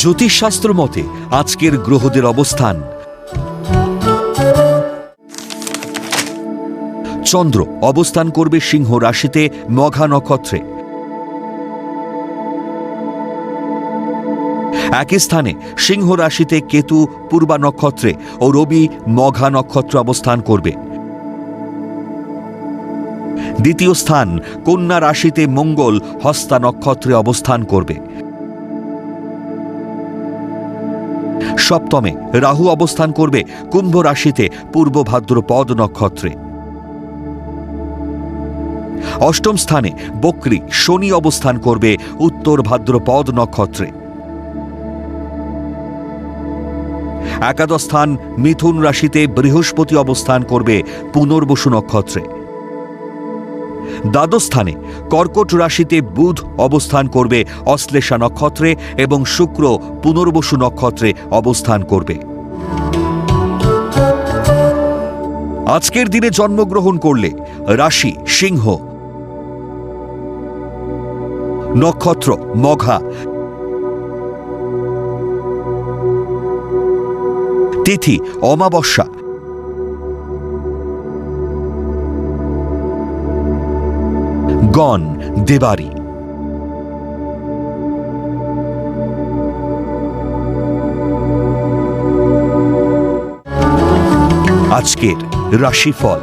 জ্যোতিষশাস্ত্র মতে, আজকের গ্রহদের অবস্থান। চন্দ্র অবস্থান করবে সিংহ রাশিতে মঘা নক্ষত্রে। একই স্থানে সিংহ রাশিতে কেতু পূর্বা নক্ষত্রে ও রবি মঘা নক্ষত্র অবস্থান করবে। দ্বিতীয় স্থান কন্যা রাশিতে মঙ্গল হস্তা নক্ষত্রে অবস্থান করবে। সপ্তমে রাহু অবস্থান করবে কুম্ভ রাশিতে পূর্ব ভাদ্রপদ নক্ষত্রে। অষ্টম স্থানে বক্রী শনি অবস্থান করবে উত্তর ভাদ্রপদ নক্ষত্রে। একাদশ স্থান মিথুন রাশিতে বৃহস্পতি অবস্থান করবে পুনর্বসু নক্ষত্রে। দ্বাদশ স্থানে কর্কট রাশিতে বুধ অবস্থান করবে, অশ্লেষা নক্ষত্রে এবং শুক্র পুনর্বসু নক্ষত্রে অবস্থান করবে। আজকের দিনে জন্মগ্রহণ করলে রাশি সিংহ। নক্ষত্র মঘা। তিথি অমাবস্যা। গণ দেবারি। আজকের রাশিফল।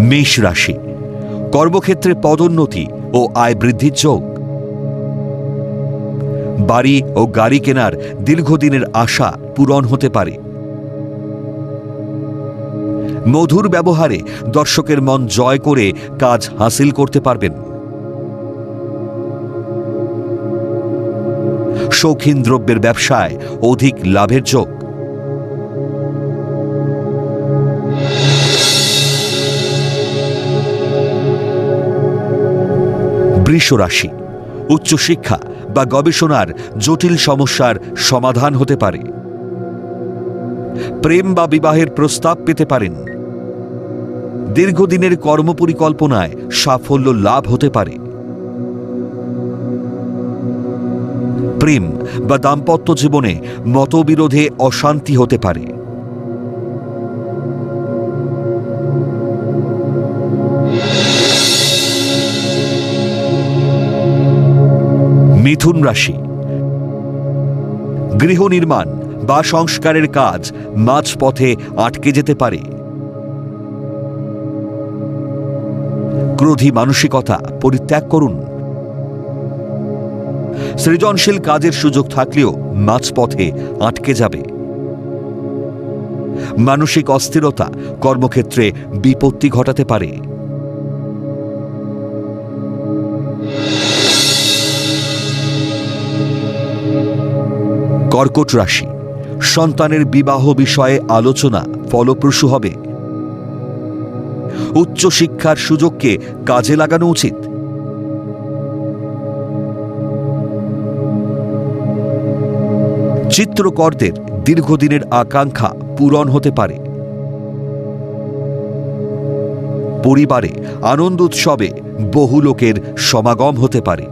মেষ রাশি, কর্মক্ষেত্রে পদোন্নতি ও আয় বৃদ্ধির যোগ। বাড়ি ও গাড়ি কেনার দীর্ঘদিনের আশা পূরণ হতে পারে। মধুর ব্যবহারে দর্শকের মন জয় করে কাজ হাসিল করতে পারবেন। শৌখিন দ্রব্যের ব্যবসায় অধিক লাভের যোগ। বৃষ রাশি উচ্চশিক্ষা বা গবেষণার জটিল সমস্যার সমাধান হতে পারে। প্রেম বা বিবাহের প্রস্তাব পেতে পারেন। দীর্ঘদিনের কর্মপরিকল্পনায় সাফল্য লাভ হতে পারে। প্রেম বা দাম্পত্য জীবনে মতবিরোধে অশান্তি হতে পারে। মিথুন রাশি। গৃহ নির্মাণ বা সংস্কারের কাজ মাঝপথে আটকে যেতে পারে। ক্রোধী মানসিকতা পরিত্যাগ করুন। সৃজনশীল কাজের সুযোগ থাকলেও মাঝপথে আটকে যাবে। মানসিক অস্থিরতা কর্মক্ষেত্রে বিপত্তি ঘটাতে পারে। কর্কট রাশি, সন্তানের বিবাহ বিষয়ে আলোচনা ফলপ্রসূ হবে। উচ্চশিক্ষার সুযোগকে কাজে লাগানো উচিত। চিত্রকরদের দীর্ঘদিনের আকাঙ্ক্ষা পূরণ হতে পারে। পরিবারে আনন্দ উৎসবে বহু লোকের সমাগম হতে পারে।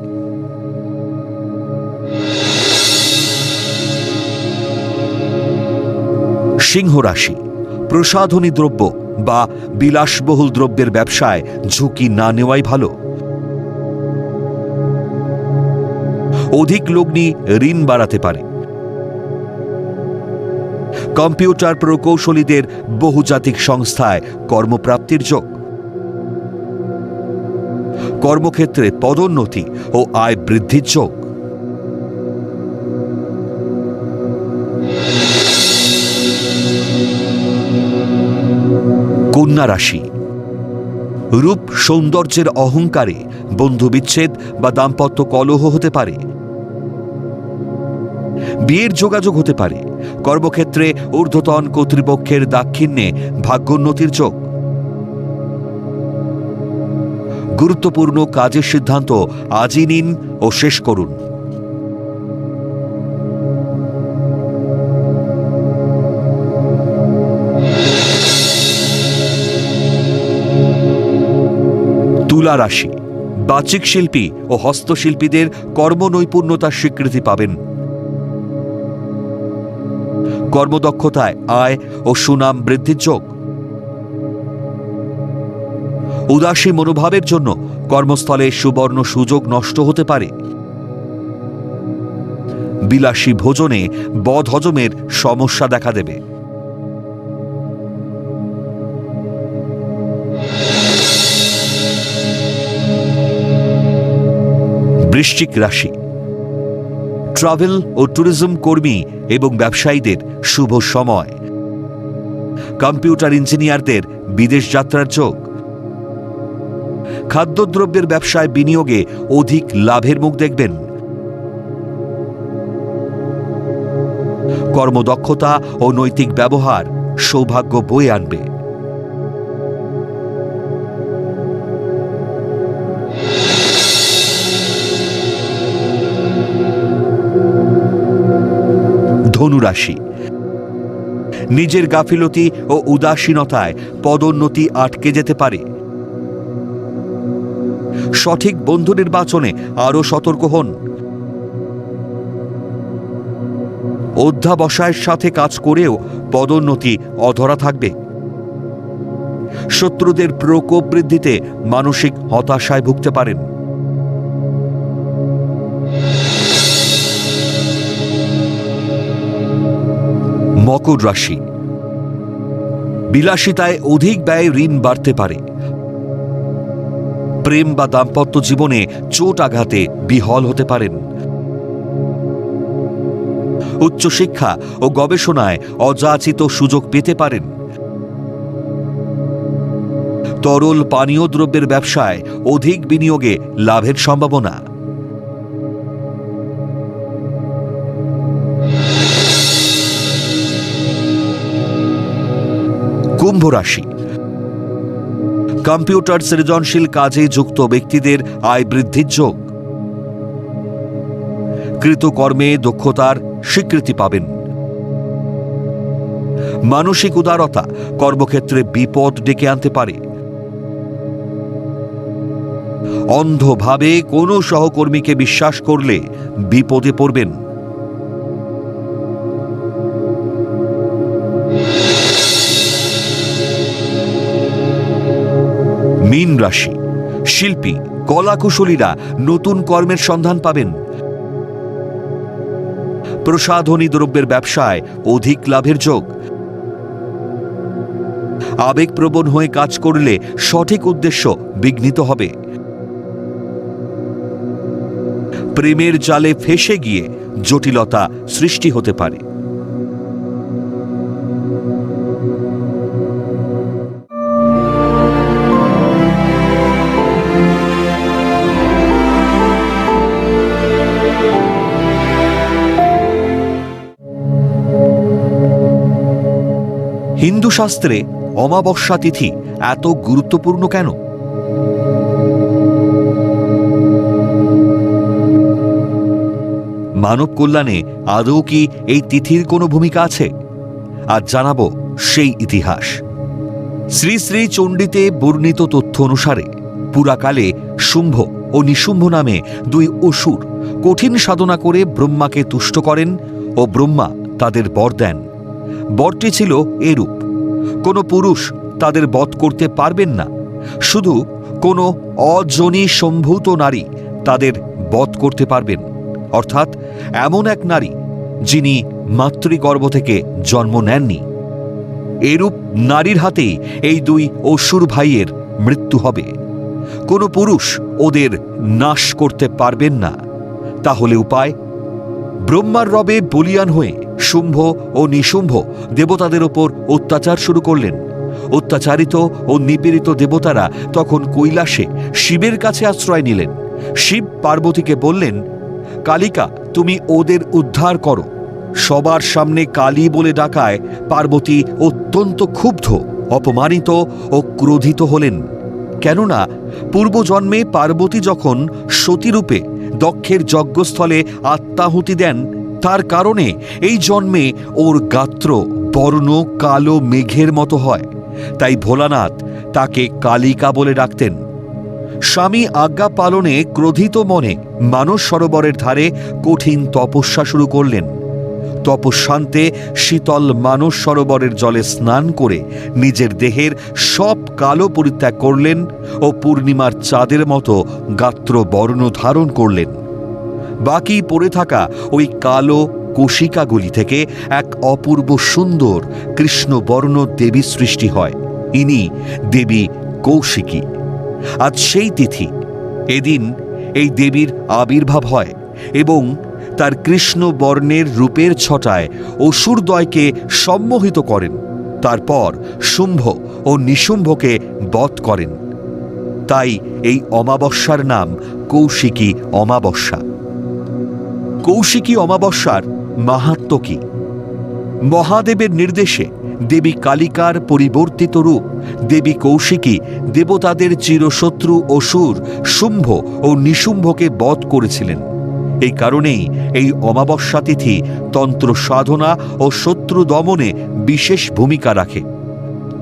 সিংহ রাশি প্রসাধনী দ্রব্য বা বিলাসবহুল দ্রব্যের ব্যবসায় ঝুঁকি না নেওয়াই ভালো। অধিক লগ্নি ঋণ বাড়াতে পারে। কম্পিউটার প্রকৌশলীদের বহুজাতিক সংস্থায় কর্মপ্রাপ্তির যোগ। কর্মক্ষেত্রে পদোন্নতি ও আয় বৃদ্ধির যোগ। কন্যা রাশি। রূপ সৌন্দর্যের অহংকারে বন্ধু বিচ্ছেদ বা দাম্পত্য কলহ হতে পারে। বিয়ের যোগাযোগ হতে পারে। কর্মক্ষেত্রে ঊর্ধ্বতন কর্তৃপক্ষের দাক্ষিণ্যে ভাগ্যোন্নতির যোগ। গুরুত্বপূর্ণ কাজের সিদ্ধান্ত আজই নিন ও শেষ করুন। তুলা রাশি। বাচিক শিল্পী ও হস্তশিল্পীদের কর্মনৈপুণ্যতার স্বীকৃতি পাবেন। কর্মদক্ষতায় আয় ও সুনাম বৃদ্ধির যোগ। উদাসী মনোভাবের জন্য কর্মস্থলে সুবর্ণ সুযোগ নষ্ট হতে পারে। বিলাসী ভোজনে বদ হজমের সমস্যা দেখা দেবে। বৃশ্চিক রাশি। ট্রাভেল ও ট্যুরিজম কর্মী এবং ব্যবসায়ীদের শুভ সময়। কম্পিউটার ইঞ্জিনিয়ারদের বিদেশ যাত্রার যোগ। খাদ্যদ্রব্যের ব্যবসায় বিনিয়োগে অধিক লাভের মুখ দেখবেন। কর্মদক্ষতা ও নৈতিক ব্যবহার সৌভাগ্য বয়ে আনবে। ধনুরাশি নিজের গাফিলতি ও উদাসীনতায় পদোন্নতি আটকে যেতে পারে। সঠিক বন্ধু নির্বাচনে আরও সতর্ক হন। অধ্যাবসায়ের সাথে কাজ করেও পদোন্নতি অধরা থাকবে। শত্রুদের প্রকোপ বৃদ্ধিতে মানসিক হতাশায় ভুগতে পারেন। মকর রাশি। বিলাসিতায় অধিক ব্যয় ঋণ বাড়তে পারে। প্রেম বা দাম্পত্য জীবনে চোট আঘাতে বিহল হতে পারেন। উচ্চশিক্ষা ও গবেষণায় অযাচিত সুযোগ পেতে পারেন। তরল পানীয় দ্রব্যের ব্যবসায় অধিক বিনিয়োগে লাভের সম্ভাবনা। কুম্ভ রাশি। কম্পিউটার সৃজনশীল কাজে যুক্ত ব্যক্তিদের আয় বৃদ্ধির যোগ। কৃতকর্মে দক্ষতার স্বীকৃতি পাবেন। মানসিক উদারতা কর্মক্ষেত্রে বিপদ ডেকে আনতে পারে। অন্ধভাবে কোনো সহকর্মীকে বিশ্বাস করলে বিপদে পড়বেন। মীন রাশি। শিল্পী, কলাকুশলীরা নতুন কর্মের সন্ধান পাবেন। প্রসাধনী দ্রব্যের ব্যবসায় অধিক লাভের যোগ। আবেগপ্রবণ হয়ে কাজ করলে সঠিক উদ্দেশ্য বিঘ্নিত হবে। প্রেমের জালে ফেসে গিয়ে জটিলতা সৃষ্টি হতে পারে। হিন্দু শাস্ত্রে অমাবস্যা তিথি এত গুরুত্বপূর্ণ কেন? মানব কল্যাণে আদৌ কি এই তিথির কোনো ভূমিকা আছে? আজ জানাব সেই ইতিহাস। শ্রী শ্রী চণ্ডীতে বর্ণিত তথ্য অনুসারে পুরাকালে শুম্ভ ও নিশুম্ভ নামে দুই অসুর কঠিন সাধনা করে ব্রহ্মাকে তুষ্ট করেন ও ব্রহ্মা তাদের বর দেন। বরটি ছিল এরূপ। কোনো পুরুষ তাদের বধ করতে পারবেন না। শুধু কোনো অজনী সম্ভূত নারী তাদের বধ করতে পারবেন। অর্থাৎ এমন এক নারী যিনি মাতৃগর্ভ থেকে জন্ম নেননি। এরূপ নারীর হাতেই এই দুই অসুর ভাইয়ের মৃত্যু হবে। কোনো পুরুষ ওদের নাশ করতে পারবেন না। তাহলে উপায়, ব্রহ্মার রবে বলিয়ান হয়ে শুম্ভ ও নিশুম্ভ দেবতাদের ওপর অত্যাচার শুরু করলেন। অত্যাচারিত ও নিপীড়িত দেবতারা তখন কৈলাসে শিবের কাছে আশ্রয় নিলেন। শিব পার্বতীকে বললেন, কালিকা, তুমি ওদের উদ্ধার করো। সবার সামনে কালী বলে ডাকায় পার্বতী অত্যন্ত ক্ষুব্ধ, অপমানিত ও ক্রোধিত হলেন। কেননা, পূর্বজন্মে পার্বতী যখন সতীরূপে দক্ষের যজ্ঞস্থলে আত্মাহুতি দেন তার কারণে এই জন্মে ওর গাত্র বর্ণ, কালো, মেঘের মতো হয়। তাই ভোলানাথ তাকে কালিকা বলে ডাকতেন। স্বামী আজ্ঞা পালনে ক্রোধিত মনে মানস সরোবরের ধারে কঠিন তপস্যা শুরু করলেন। তপস্যান্তে শীতল মানস সরোবরের জলে স্নান করে নিজের দেহের সব কালো পরিত্যাগ করলেন ও পূর্ণিমার চাঁদের মতো গাত্র বর্ণ ধারণ করলেন। বাকি পড়ে থাকা ওই কালো কোশিকাগুলি থেকে এক অপূর্ব সুন্দর কৃষ্ণবর্ণ দেবী সৃষ্টি হয়। ইনি দেবী কৌশিকী। আজ সেই তিথি। এদিন এই দেবীর আবির্ভাব হয় এবং তার কৃষ্ণ বর্ণের রূপের ছটায় অসুরদয়কে সম্মোহিত করেন। তারপর শুম্ভ ও নিশুম্ভকে বধ করেন। তাই এই অমাবস্যার নাম কৌশিকী অমাবস্যা। কৌশিকী অমাবস্যার মাহাত্ম কি? মহাদেবের নির্দেশে দেবী কালিকার পরিবর্তিত রূপ, দেবী কৌশিকী দেবতাদের চিরশত্রু অসুর শুম্ভ ও নিশুম্ভকে বধ করেছিলেন। এই কারণেই এই অমাবস্যা তিথি তন্ত্র সাধনা ও শত্রু দমনে বিশেষ ভূমিকা রাখে।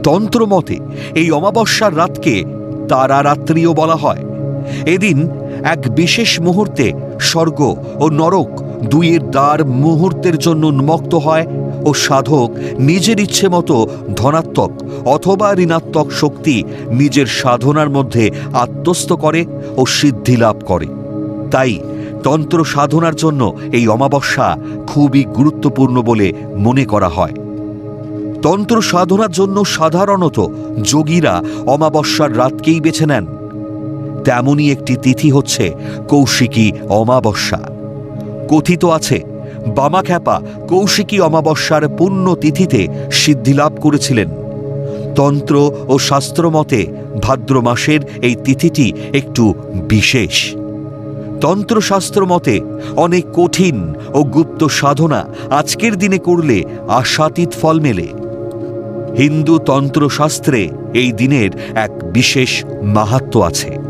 তন্ত্রমতে এই অমাবস্যার রাতকে তারারাত্রিও বলা হয়। এদিন এক বিশেষ মুহূর্তে স্বর্গ ও নরক দুইয়ের দ্বার মুহূর্তের জন্য উন্মুক্ত হয় ও সাধক নিজের ইচ্ছে মতো ধনাত্মক অথবা ঋণাত্মক শক্তি নিজের সাধনার মধ্যে আত্মস্থ করে ও সিদ্ধি লাভ করে। তাই তন্ত্র সাধনার জন্য এই অমাবস্যা খুবই গুরুত্বপূর্ণ বলে মনে করা হয়। তন্ত্র সাধনার জন্য সাধারণত যোগীরা অমাবস্যার রাতকেই বেছে নেন। তেমনই একটি তিথি হচ্ছে কৌশিকী অমাবস্যা। কথিত আছে, বামাখ্যাপা কৌশিকী অমাবস্যার পুণ্য তিথিতে সিদ্ধিলাভ করেছিলেন। তন্ত্র ও শাস্ত্রমতে ভাদ্র মাসের এই তিথিটি একটু বিশেষ। তন্ত্রশাস্ত্র মতে অনেক কঠিন ও গুপ্ত সাধনা আজকের দিনে করলে আশাতীত ফল মেলে। হিন্দু তন্ত্রশাস্ত্রে এই দিনের এক বিশেষ মাহাত্ম আছে।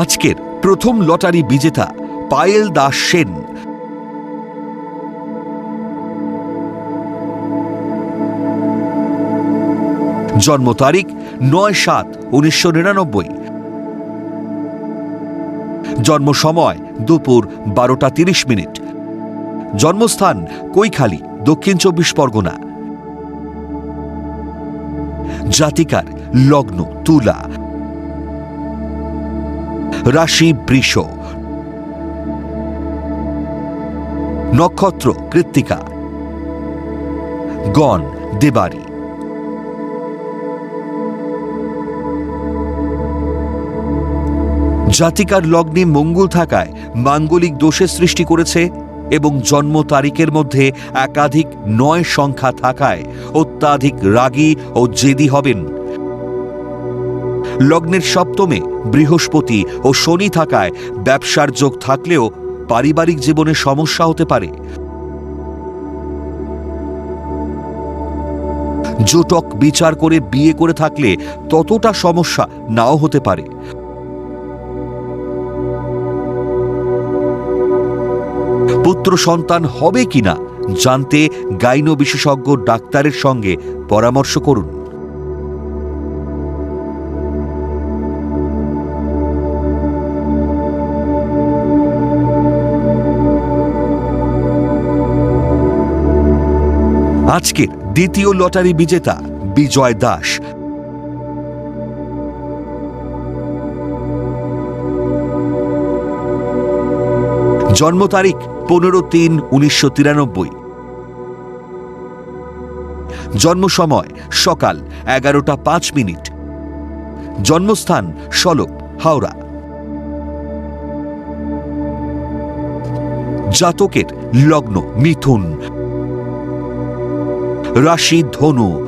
আজকের প্রথম লটারি বিজেতা পায়েল দাস সেন। জন্ম তারিখ নয় সাত উনিশশো নিরানব্বই। জন্ম সময় দুপুর বারোটা তিরিশ মিনিট। জন্মস্থান কৈখালি, দক্ষিণ চব্বিশ পরগনা। জাতিকার লগ্ন তুলা। রাশি বৃষ। নক্ষত্র কৃত্তিকা। গণ দেবারী। জাতিকার লগ্নে মঙ্গল থাকায় মাঙ্গলিক দোষের সৃষ্টি করেছে এবং জন্ম তারিখের মধ্যে একাধিক নয় সংখ্যা থাকায় অত্যাধিক রাগী ও জেদি হবেন। লগ্নের সপ্তমে, বৃহস্পতি ও শনি থাকায় ব্যবসার যোগ থাকলেও পারিবারিক জীবনে সমস্যা হতে পারে। জোটক বিচার করে বিয়ে করে থাকলে ততটা সমস্যা নাও হতে পারে। পুত্র সন্তান হবে কিনা জানতে গাইন বিশেষজ্ঞ ডাক্তারের সঙ্গে পরামর্শ করুন। আজকের দ্বিতীয় লটারি বিজেতা বিজয় দাস। জন্ম তারিখ পনেরো তিন উনিশশো তিরানব্বই। জন্ম সময় সকাল এগারোটা পাঁচ মিনিট। জন্মস্থান সলপ হাওড়া। জাতকের লগ্ন মিথুন। রাশি ধনু।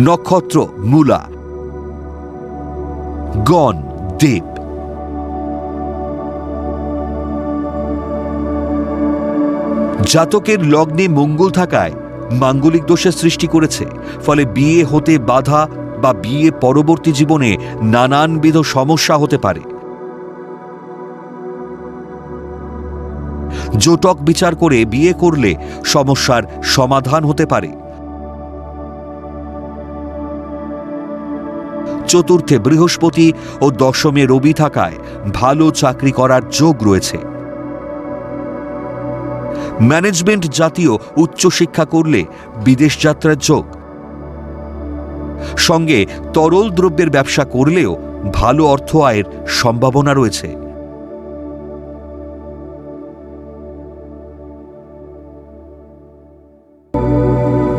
নক্ষত্র মূলা। গণ দেব জাতকের লগ্নে মঙ্গল থাকায় মাঙ্গলিক দোষের সৃষ্টি করেছে, ফলে বিয়ে হতে বাধা বা বিয়ে পরবর্তী জীবনে নানানবিধ সমস্যা হতে পারে। জোটক বিচার করে বিয়ে করলে সমস্যার সমাধান হতে পারে। চতুর্থে বৃহস্পতি ও দশমে রবি থাকায় ভালো চাকরি করার যোগ রয়েছে। ম্যানেজমেন্ট জাতীয় উচ্চশিক্ষা করলে বিদেশ যাত্রার যোগ। সঙ্গে তরল দ্রব্যের ব্যবসা করলেও ভালো অর্থ আয়ের সম্ভাবনা রয়েছে।